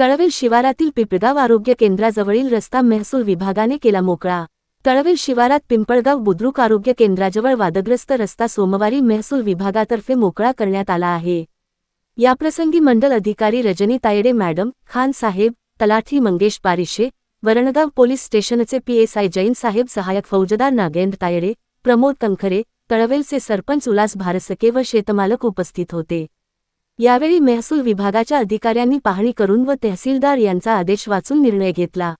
तळवेल शिवारातील पिपळगाव आरोग्य केंद्राजवळील रस्ता महसूल विभागाने केला मोकळा. तळवेल शिवारात पिंपळगाव बुद्रुक आरोग्य केंद्राजवळ वादग्रस्त रस्ता सोमवारी महसूल विभागातर्फे मोकळा करण्यात आला आहे. याप्रसंगी मंडल अधिकारी रजनी तायडे मॅडम खान साहेब तलाठी मंगेश पारिशे वरणगाव पोलीस स्टेशनचे पीएसआय जैन साहेब सहाय्यक फौजदार नागेंद्र तायडे प्रमोद कंखरे तळवेलचे सरपंच उल्हास भारसके व शेतमालक उपस्थित होते. यावेळी महसूल विभागाच्या अधिकाऱ्यांनी पाहणी करून व तहसीलदार यांचा आदेश वाचून निर्णय घेतला.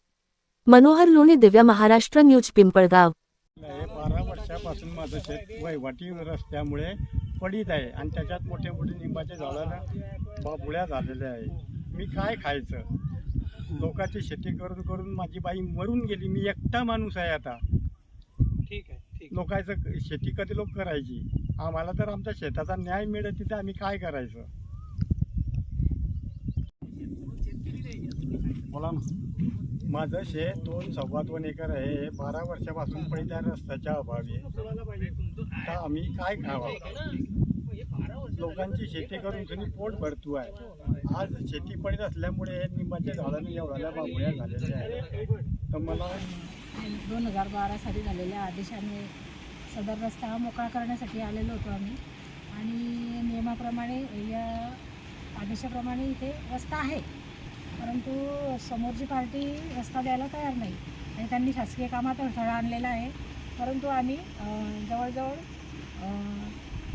मनोहर लोणे दिव्या महाराष्ट्र न्यूज पिंपळगाव. बारा वर्षापासून माझं शेत वहिवाटी रस्त्यामुळे पडीत आहे आणि त्याच्यात मोठे मोठे लिंबाचे झाडं बाबुळ्या झालेल्या आहे मी काय खायचं? लोकांची शेती करून करून माझी बाई मरून गेली. मी एकटा माणूस आहे आता. ठीक आहे ठीक लोकांचं शेती कधी लोक करायची? आम्हाला तर आमच्या शेताचा न्याय मिळत तिथे आम्ही काय करायचं? बोला ना. माझं शेत दोन सव्वा दोन एकर आहे हे बारा वर्षापासून पहिल्या रस्त्याच्या अभावी. आहे. तर आम्ही काय खावं? लोकांची शेती करून तुम्ही पोट भरतो आहे आज शेती पडीत असल्यामुळे हे निंबाच्या झाडाने एवढ्या बाबुळ्या झालेल्या आहेत. तर मला दोन हजार बारा साली झालेल्या आदेशाने सदर रस्ता हा मोकळा करण्यासाठी आलेलो होतो आम्ही. आणि नियमाप्रमाणे या आदेशाप्रमाणे इथे रस्ता आहे. परंतु समोरची पार्टी रस्ता द्यायला तयार नाही आणि त्यांनी शासकीय कामात अडथळा आणलेला आहे. परंतु आम्ही जवळजवळ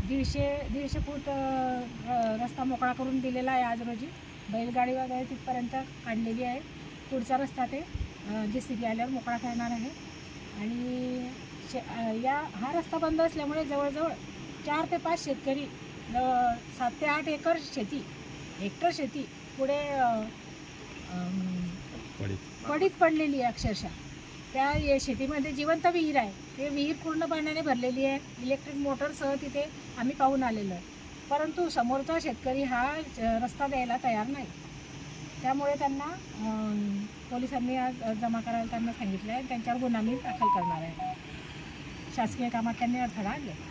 दीडशे दीडशे फूट र- रस्ता मोकळा करून दिलेला आहे आज रोजी. बैलगाडी वगैरे तिथपर्यंत काढलेली आहे. पुढचा रस्ता ते जे सी बी आल्यावर मोकळा करणार आहे. आणि शे या हा रस्ता बंद असल्यामुळे जवळजवळ चार ते पाच शेतकरी सात ते आठ एकर शेती हेक्टर शेती पुढे पडीत. पडलेली आहे अक्षरशः. त्या ये- शेतीमध्ये जिवंत विहीर आहे. ते विहीर पूर्ण पाण्याने भरलेली आहे. इलेक्ट्रिक मोटरसह तिथे आम्ही पाहून आलेलो आहे. परंतु समोरचा शेतकरी हा रस्ता द्यायला तयार नाही. त्यामुळे त्यांना पोलिसांनी आज जमा करायला त्यांना सांगितलं आहे त्यांच्यावर गुन्हा मी दाखल करणार आहे. शासकीय कामात त्यांनी अडथळा आणले